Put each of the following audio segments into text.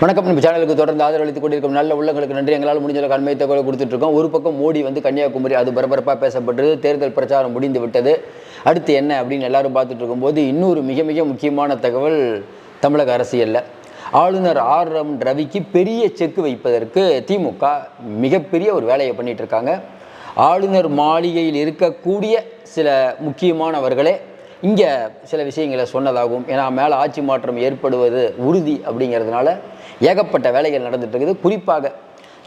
வணக்கம். நம்ம சேனலுக்கு தொடர்ந்து ஆதரவு அளித்துக் கொண்டிருக்கும் நல்ல உள்ளங்களுக்கு நன்றி. எங்களால் முடிஞ்ச அளவுக்கு அண்மை தகவலை கொடுத்துட்டு இருக்கோம் ஒரு பக்கம் மோடி வந்து கன்னியாகுமரி அது பரபரப்பாக பேசப்பட்டது. தேர்தல் பிரச்சாரம் முடிந்து விட்டது. அடுத்து என்ன அப்படின்னு எல்லாரும் பார்த்துட்டு இருக்கும்போது இன்னொரு மிக மிக முக்கியமான தகவல் தமிழக அரசியலில். ஆளுநர் ஆர். எம். ரவிக்கு பெரிய செக் வைப்பதற்கு திமுக மிகப்பெரிய ஒரு வேலையை பண்ணிகிட்ருக்காங்க இருக்காங்க ஆளுநர் மாளிகையில் இருக்கக்கூடிய சில முக்கியமானவர்களே இங்கே சில விஷயங்களை சொன்னதாகும் ஏன்னா மேலே ஆட்சி மாற்றம் ஏற்படுவது உறுதி அப்படிங்கிறதுனால ஏகப்பட்ட வேலைகள் நடந்துட்டு இருக்குது. குறிப்பாக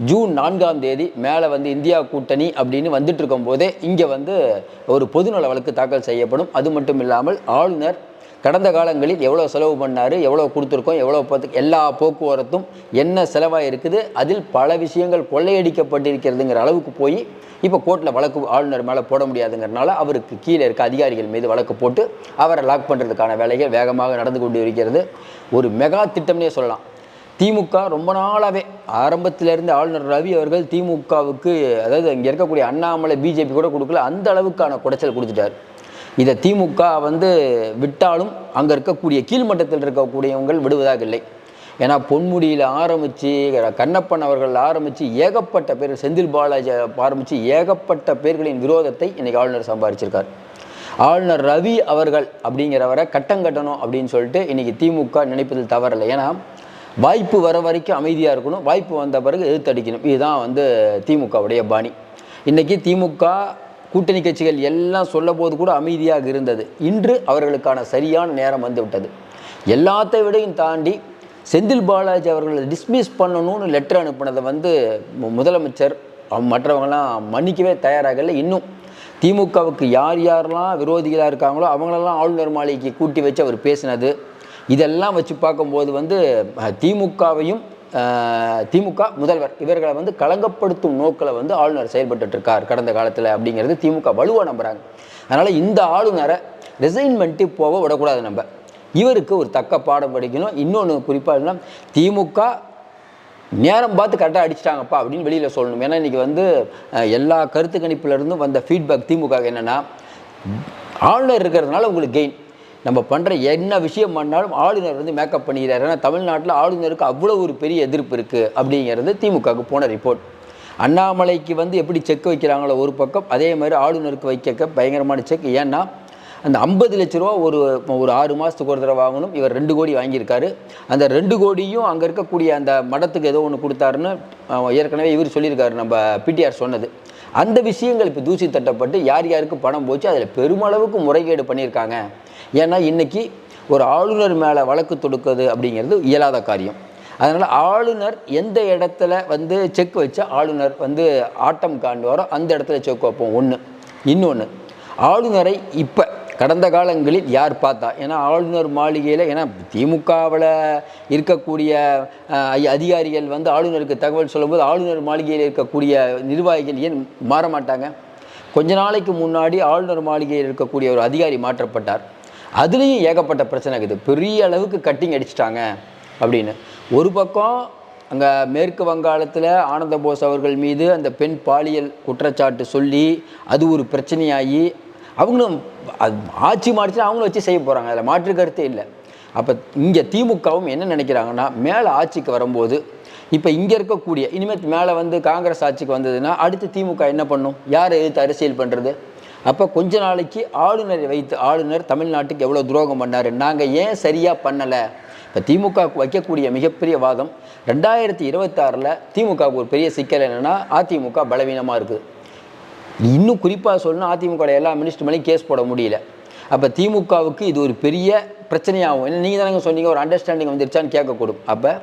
ஜூன் நான்காம் தேதி மேலே வந்து இந்தியா கூட்டணி அப்படின்னு வந்துட்டு இருக்கும்போதே இங்கே வந்து ஒரு பொதுநல வழக்கு தாக்கல் செய்யப்படும். அது மட்டும் இல்லாமல் ஆளுநர் கடந்த காலங்களில் எவ்வளோ செலவு பண்ணார் எவ்வளோ கொடுத்துருக்கோம் எவ்வளோ பார்த்து எல்லா போக்குவரத்தும் என்ன செலவாக இருக்குது அதில் பல விஷயங்கள் கொள்ளையடிக்கப்பட்டிருக்கிறதுங்கிற அளவுக்கு போய் இப்போ கோர்ட்டில் வழக்கு ஆளுநர் மேலே போட முடியாதுங்கிறனால அவருக்கு கீழே இருக்க அதிகாரிகள் மீது வழக்கு போட்டு அவரை லாக் பண்ணுறதுக்கான வேலைகள் வேகமாக நடந்து கொண்டு இருக்கிறது. ஒரு மெகா திட்டம்னே சொல்லலாம். திமுக ரொம்ப நாளாகவே ஆரம்பத்திலேருந்து ஆளுநர் ரவி அவர்கள் திமுகவுக்கு அதாவது இங்கே இருக்கக்கூடிய அண்ணாமலை பிஜேபி கூட கொடுக்கல அந்த அளவுக்கான குடைச்சல் கொடுத்துட்டார். இதை திமுக வந்து விட்டாலும் அங்கே இருக்கக்கூடிய கீழ்மட்டத்தில் இருக்கக்கூடியவங்கள் விடுவதாக இல்லை. ஏன்னா பொன்முடியில் ஆரம்பித்து கண்ணப்பன் அவர்கள் ஆரம்பித்து ஏகப்பட்ட பேர் செந்தில் பாலாஜி ஆரம்பித்து ஏகப்பட்ட பேர்களின் விரோதத்தை இன்னைக்கு ஆளுநர் சம்பாதிச்சிருக்கார் ஆளுநர் ரவி அவர்கள் அப்படிங்கிறவரை கட்டம் கட்டணும் அப்படின்னு சொல்லிட்டு இன்னைக்கு திமுக நினைப்பதில் தவறில்லை. ஏன்னா வாய்ப்பு வர வரைக்கும் அமைதியாக இருக்கணும். வாய்ப்பு வந்த பிறகு எதிர்த்தடிக்கணும் இதுதான் வந்து திமுகவுடைய பாணி. இன்றைக்கி திமுக கூட்டணி கட்சிகள் எல்லாம் சொல்ல போது கூட அமைதியாக இருந்தது. இன்று அவர்களுக்கான சரியான நேரம் வந்துவிட்டது. எல்லாத்தை விடையும் தாண்டி செந்தில் பாலாஜி அவர்களை டிஸ்மிஸ் பண்ணணும்னு லெட்டர் அனுப்பினதை வந்து முதலமைச்சர் மற்றவங்களாம் மன்னிக்கவே தயாராகலை. இன்னும் திமுகவுக்கு யார் யாரெல்லாம் விரோதிகளாக இருக்காங்களோ அவங்களெல்லாம் ஆளுநர் மாளிகைக்கு கூட்டி வச்சு அவர் பேசினது. இதெல்லாம் வச்சு பார்க்கும்போது வந்து திமுகவையும் திமுக முதல்வர். இவர்களை வந்து களங்கப்படுத்தும் நோக்கில் வந்து ஆளுநர் செயல்பட்டுட்டு இருக்கார் கடந்த காலத்தில் அப்படிங்கிறது திமுக வலுவாக நம்புகிறாங்க அதனால் இந்த ஆளுநரை ரிசைன்மெண்ட்டு போக விடக்கூடாது நம்ம. இவருக்கு ஒரு தக்க பாடம் படிக்கணும். இன்னொன்று குறிப்பாக என்ன திமுக நேரம் பார்த்து கரெக்டாக அடிச்சிட்டாங்கப்பா அப்படின்னு வெளியில் சொல்லணும். ஏன்னா இன்றைக்கி வந்து எல்லா கருத்து கணிப்புலேருந்தும் வந்த ஃபீட்பேக் திமுக என்னென்னா ஆளுநர் இருக்கிறதுனால உங்களுக்கு கெயின் நம்ம பண்ணுற என்ன விஷயம் பண்ணாலும் ஆளுநர் வந்து மேக்கப் பண்ணிக்கிறார். ஏன்னா தமிழ்நாட்டில் ஆளுநருக்கு அவ்வளோ ஒரு பெரிய எதிர்ப்பு இருக்குது அப்படிங்கிறது திமுகவுக்கு போன ரிப்போர்ட் அண்ணாமலைக்கு வந்து எப்படி செக் வைக்கிறாங்களோ ஒரு பக்கம் அதே மாதிரி ஆளுநருக்கு வைக்க பயங்கரமான செக் ஏன்னா அந்த ஐம்பது லட்ச ரூபா ஒரு ஒரு ஆறு மாதத்துக்கு ஒரு தடவை வாங்கணும். இவர் ரெண்டு கோடி வாங்கியிருக்காரு. அந்த ரெண்டு கோடியும் அங்கே இருக்கக்கூடிய அந்த மடத்துக்கு ஏதோ ஒன்று கொடுத்தாருன்னு ஏற்கனவே இவர் சொல்லியிருக்காரு. நம்ம பிடிஆர் சொன்னது. அந்த விஷயங்கள் இப்போ தூசி தட்டப்பட்டு யார் யாருக்கு பணம் போச்சு அதில் பெருமளவுக்கு முறைகேடு பண்ணியிருக்காங்க. ஏன்னா இன்றைக்கி ஒரு ஆளுநர் மேலே வழக்கு தொடுக்குது அப்படிங்கிறது இயலாத காரியம். அதனால் ஆளுநர் எந்த இடத்துல வந்து செக் வச்சா ஆளுநர் வந்து ஆட்டம் காண்டு காண்டுவாரோ அந்த இடத்துல செக் வைப்போம். ஒன்று இன்னொன்று ஆளுநரை இப்போ கடந்த காலங்களில் யார் பார்த்தா? ஏன்னா ஆளுநர் மாளிகையில் ஏன்னா திமுகவில் இருக்கக்கூடிய அதிகாரிகள் வந்து ஆளுநருக்கு தகவல் சொல்லும்போது ஆளுநர் மாளிகையில் இருக்கக்கூடிய நிர்வாகிகள் ஏன் மாற மாட்டாங்க கொஞ்ச நாளைக்கு முன்னாடி ஆளுநர் மாளிகையில் இருக்கக்கூடிய ஒரு அதிகாரி மாற்றப்பட்டார். அதுலேயும் ஏகப்பட்ட பிரச்சனை இருக்குது. பெரிய அளவுக்கு கட்டிங் அடிச்சிட்டாங்க அப்படின்னு. ஒரு பக்கம் அங்கே மேற்கு வங்காளத்தில் ஆனந்த போஸ் அவர்கள் மீது அந்த பெண் பாலியல் குற்றச்சாட்டு சொல்லி அது ஒரு பிரச்சனையாகி அவங்களும் அது ஆட்சி மாறிச்சுன்னா அவங்களும் வச்சு செய்ய போகிறாங்க அதில் மாற்று கருத்தே இல்லை. அப்போ இங்கே திமுகவும் என்ன நினைக்கிறாங்கன்னா மேலே ஆட்சிக்கு வரும்போது இப்போ இங்கே இருக்கக்கூடிய இனிமேல் மேலே வந்து காங்கிரஸ் ஆட்சிக்கு வந்ததுன்னா அடுத்து திமுக என்ன பண்ணும்? யார் எதிர்த்து அரசியல் பண்ணுறது அப்போ கொஞ்ச நாளைக்கு ஆளுநரை வைத்து ஆளுநர் தமிழ்நாட்டுக்கு எவ்வளோ துரோகம் பண்ணார்? நாங்கள் ஏன் சரியாக பண்ணலை? இப்போ திமுக வைக்கக்கூடிய மிகப்பெரிய வாதம் ரெண்டாயிரத்தி இருபத்தாறில் திமுகவுக்கு ஒரு பெரிய சிக்கல் என்னென்னா அதிமுக பலவீனமாக இருக்குது. இன்னும் குறிப்பாக சொல்லணும் அதிமுக எல்லா மினிஸ்டர் மேலேயும் கேஸ் போட முடியல. அப்போ திமுகவுக்கு இது ஒரு பெரிய பிரச்சனையாகும். ஏன்னா நீங்கள் தானே சொன்னீங்க ஒரு அண்டர்ஸ்டாண்டிங் வந்துருச்சான்னு கேட்கக்கூடும். அப்போ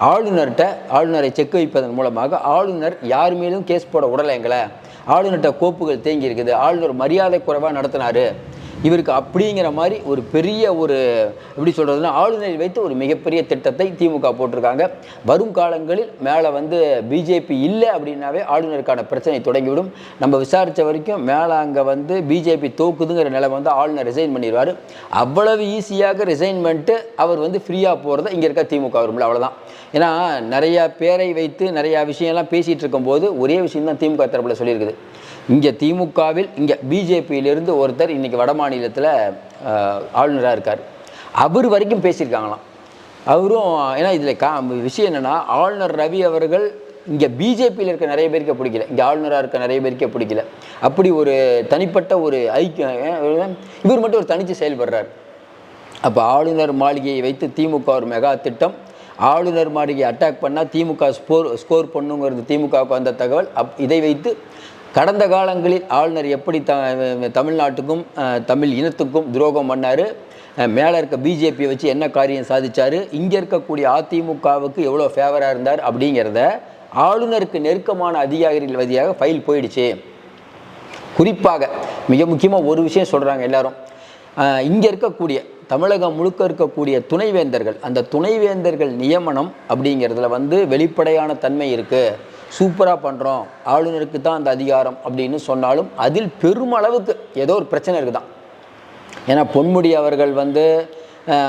ஆளுநர்கிட்ட ஆளுநரை செக் வைப்பதன் மூலமாக ஆளுநர் யார் மேலும் கேஸ் போட விடலை எங்களை? ஆளுநர்கிட்ட கோப்புகள் தேங்கி இருக்குது ஆளுநர் மரியாதை குறைவாக நடத்தினாரு. இவருக்கு அப்படிங்கிற மாதிரி ஒரு பெரிய ஒரு எப்படி சொல்கிறதுனா ஆளுநரை வைத்து ஒரு மிகப்பெரிய திட்டத்தை திமுக போட்டிருக்காங்க. வரும் காலங்களில் மேலே வந்து பிஜேபி இல்லை அப்படின்னாவே ஆளுநருக்கான பிரச்சனை தொடங்கிவிடும். நம்ம விசாரித்த வரைக்கும் மேலே அங்கே வந்து பிஜேபி தோக்குதுங்கிற நிலை வந்து ஆளுநர் ரிசைன் பண்ணிடுவார். அவ்வளவு ஈஸியாக ரிசைன் பண்ணிட்டு அவர் வந்து ஃப்ரீயாக போகிறத இங்கே இருக்க திமுக வரும்ல அவ்வளோதான் ஏன்னா நிறையா பேரை வைத்து நிறையா விஷயம்லாம் பேசிகிட்டு இருக்கும்போது ஒரே விஷயம் தான் திமுக தரப்பில் சொல்லியிருக்குது. இங்கே திமுகவில் இங்கே பிஜேபியிலிருந்து ஒருத்தர் இன்றைக்கி வட மாநிலத்தில் ஆளுநராக இருக்கார். அவர் வரைக்கும் பேசியிருக்காங்களாம். அவரும் ஏன்னா இதில் கா விஷயம் என்னென்னா ஆளுநர் ரவி அவர்கள் இங்கே பிஜேபியில் இருக்க நிறைய பேருக்கு பிடிக்கல. இங்கே ஆளுநராக இருக்க நிறைய பேருக்கே பிடிக்கல. அப்படி ஒரு தனிப்பட்ட ஒரு ஐக்கியம் இவர் மட்டும் ஒரு தனித்து செயல்படுறார். அப்போ ஆளுநர் மாளிகையை வைத்து திமுக ஒரு மெகா திட்டம். ஆளுநர் மாளிகையை அட்டாக் பண்ணால் திமுக ஸ்கோர் ஸ்கோர் பண்ணுங்கிறது திமுகவுக்கு வந்த தகவல். அப் இதை வைத்து கடந்த காலங்களில் ஆளுநர் எப்படி த தமிழ்நாட்டுக்கும் தமிழ் இனத்துக்கும் துரோகம் பண்ணார்? மேலே இருக்க பிஜேபியை வச்சு என்ன காரியம் சாதிச்சார்? இங்கே இருக்கக்கூடிய அதிமுகவுக்கு எவ்வளோ ஃபேவராக இருந்தார் அப்படிங்கிறத ஆளுநருக்கு நெருக்கமான அதிகாரிகள் வழியாக ஃபைல் போயிடுச்சு. குறிப்பாக மிக முக்கியமாக ஒரு விஷயம் சொல்கிறாங்க எல்லாரும். இங்கே இருக்கக்கூடிய தமிழகம் முழுக்க இருக்கக்கூடிய துணைவேந்தர்கள் அந்த துணைவேந்தர்கள் நியமனம் அப்படிங்கிறதுல வந்து வெளிப்படையான தன்மை இருக்குது சூப்பராக பண்ணுறோம் ஆளுநருக்கு தான் அந்த அதிகாரம் அப்படின்னு சொன்னாலும் அதில் பெருமளவுக்கு ஏதோ ஒரு பிரச்சனை இருக்குதான். ஏன்னா பொன்முடி அவர்கள் வந்து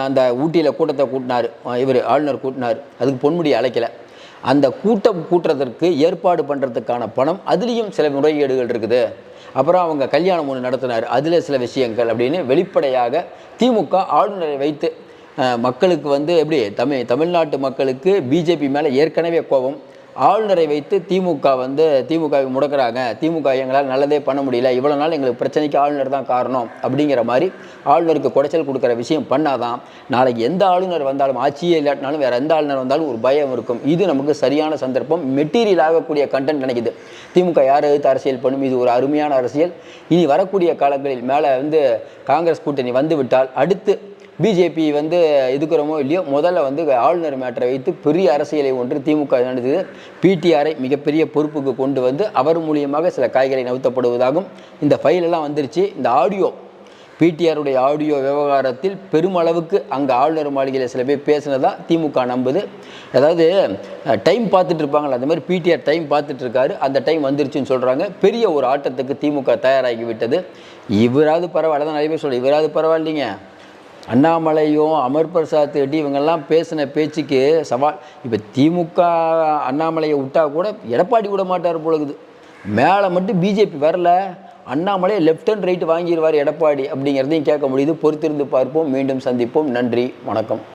அந்த ஊட்டியில் கூட்டத்தை கூட்டினார். இவர் ஆளுநர் கூட்டினார். அதுக்கு பொன்முடி அழைக்கலை. அந்த கூட்டம் கூட்டுறதற்கு ஏற்பாடு பண்ணுறதுக்கான பணம் அதுலேயும் சில முறைகேடுகள் இருக்குது. அப்புறம் அவங்க கல்யாணம் ஒன்று நடத்தினார். அதில் சில விஷயங்கள் அப்படின்னு வெளிப்படையாக திமுக ஆளுநரை வைத்து மக்களுக்கு வந்து எப்படி தமிழ் தமிழ்நாட்டு மக்களுக்கு பிஜேபி மேலே ஏற்கனவே கோபம் ஆளுநரை வைத்து திமுக வந்து திமுக முடக்கிறாங்க. திமுக எங்களால் நல்லதே பண்ண முடியல. இவ்வளோ நாள் எங்களுக்கு பிரச்சனைக்கு ஆளுநர் தான் காரணம் அப்படிங்கிற மாதிரி ஆளுநருக்கு குடைச்சல் கொடுக்குற விஷயம் பண்ணாதான் நாளைக்கு எந்த ஆளுநர் வந்தாலும் ஆட்சியே இல்லாட்டினாலும் வேறு எந்த ஆளுநர் வந்தாலும் ஒரு பயம் இருக்கும். இது நமக்கு சரியான சந்தர்ப்பம். மெட்டீரியல் ஆகக்கூடிய கண்டென்ட் நினைக்குது திமுக யார் எதிர்த்து அரசியல் பண்ணும்? இது ஒரு அருமையான அரசியல். இனி வரக்கூடிய காலங்களில் மேலே வந்து காங்கிரஸ் கூட்டணி வந்துவிட்டால் அடுத்து பிஜேபி வந்து எதுக்குறோமோ இல்லையோ முதல்ல வந்து ஆளுநர் மேட்டரை வைத்து பெரிய அரசியலை ஒன்று திமுக நடந்தது. பிடிஆரை மிகப்பெரிய பொறுப்புக்கு கொண்டு வந்து அவர் மூலியமாக சில காய்கறி நவுத்தப்படுவதாகவும் இந்த ஃபைலெல்லாம் வந்துருச்சு. இந்த ஆடியோ பிடிஆருடைய ஆடியோ விவகாரத்தில் பெருமளவுக்கு அங்கே ஆளுநர் மாளிகையில் சில பேர் பேசினதா திமுக நம்புது. அதாவது டைம் பார்த்துட்டு இருப்பாங்களா அந்த மாதிரி பிடிஆர் டைம் பார்த்துட்டு இருக்காரு. அந்த டைம் வந்துருச்சுன்னு சொல்கிறாங்க பெரிய ஒரு ஆட்டத்துக்கு திமுக தயாராகி விட்டது. இவராது பரவாயில்ல தான் நிறைய பேர் சொல்ல இவராது பரவாயில்லைங்க. அண்ணாமலையும் அமர் பிரசாத் ரெட்டி இவங்கெல்லாம் பேசின பேச்சுக்கு சவால் இப்போ திமுக அண்ணாமலையை விட்டா கூட எடப்பாடி விட மாட்டார் போலகுது மேலே மட்டும் பிஜேபி வரல அண்ணாமலை லெஃப்ட் அண்ட் ரைட் வாங்கிடுவார் எடப்பாடி அப்படிங்கிறதையும் கேட்க முடியுது. பொறுத்திருந்து பார்ப்போம் மீண்டும் சந்திப்போம். நன்றி வணக்கம்.